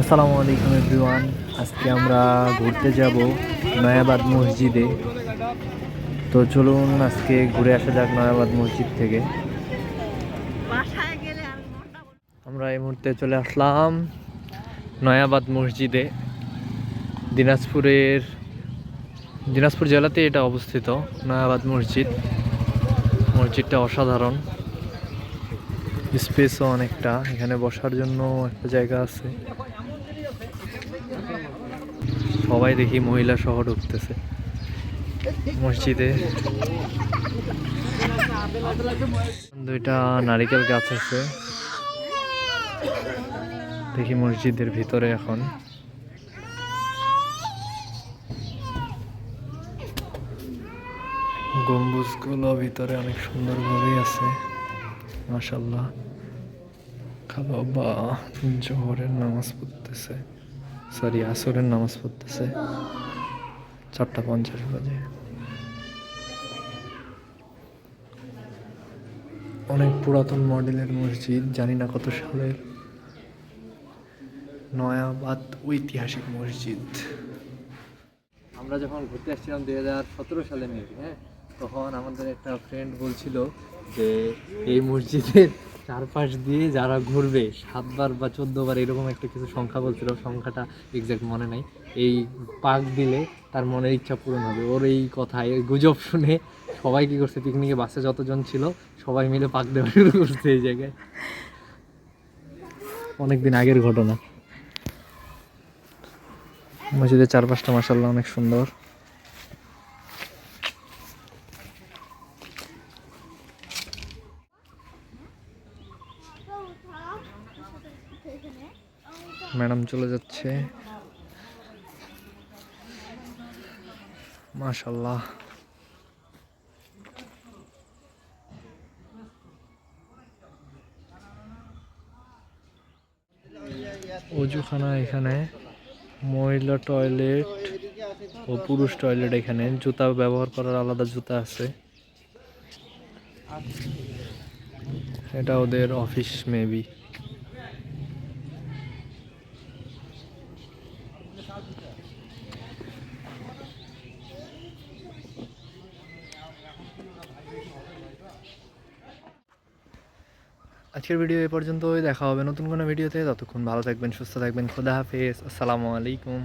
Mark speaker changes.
Speaker 1: আসসালামু আলাইকুম এভরিওয়ান। আজকে আমরা ঘুরতে যাব নয়াবাদ মসজিদে। তো চলুন আজকে ঘুরে আসা যাক নয়াবাদ মসজিদ থেকে। আমরা এই মুহূর্তে চলে আসলাম নয়াবাদ মসজিদে। দিনাজপুরের দিনাজপুর জেলাতে এটা অবস্থিত, নয়াবাদ মসজিদ। মসজিদটা অসাধারণ। স্পেসও অনেকটা, এখানে বসার জন্য একটা জায়গা আছে। সবাই দেখি মহিলা সহ ঢুকতেছে। মসজিদে। দুইটা নারিকেল গাছ আছে। দেখি মসজিদের ভিতরে এখন। গম্বুজগুলো ভিতরে অনেক সুন্দরভাবেই আছে। মাশাল্লাহ খালো বা জোহরের নামাজ পড়তেছে। সরি, আসরের নামাজ পড়তেছে। চারটা পঞ্চাশ বাজে। অনেক পুরাতন মডেলের মসজিদ, জানি না কত সালের। নয়াবাদ ঐতিহাসিক মসজিদ। আমরা যখন ঘুরতে আসছিলাম দুই হাজার সতেরো সালে মেবি হ্যাঁ? তখন আমাদের একটা ফ্রেন্ড বলছিল যে, এই মসজিদের চারপাশ দিয়ে যারা ঘুরবে, সাতবার বা চোদ্দবার এরকম একটা কিছু সংখ্যা বলছিল, সংখ্যাটা এক্স্যাক্ট মনে নাই। এই পাক দিলে তার মনের ইচ্ছা পূরণ হবে। ওর এই কথা, এই গুজব শুনে সবাই কী করছে? পিকনিকে বাসে যতজন ছিল, সবাই মিলে পাক দেওয়া শুরু করছে এই জায়গায়। অনেকদিন আগের ঘটনা। মসজিদের চারপাশটা মাসাল্লাহ অনেক সুন্দর। ম্যাডাম চলে যাচ্ছে। মাশাল্লাহ অজুখানা এখানে। মহিলা টয়লেট ও পুরুষ টয়লেট এখানে। জুতা ব্যবহার করার আলাদা জুতা আছে। এটা ওদের অফিস মেবি। আজকের ভিডিও এ পর্যন্তই, দেখা হবে নতুন কোনো ভিডিওতে ততক্ষণ ভালো থাকবেন, সুস্থ থাকবেন, খোদা হাফেজ। আসসালামু আলাইকুম।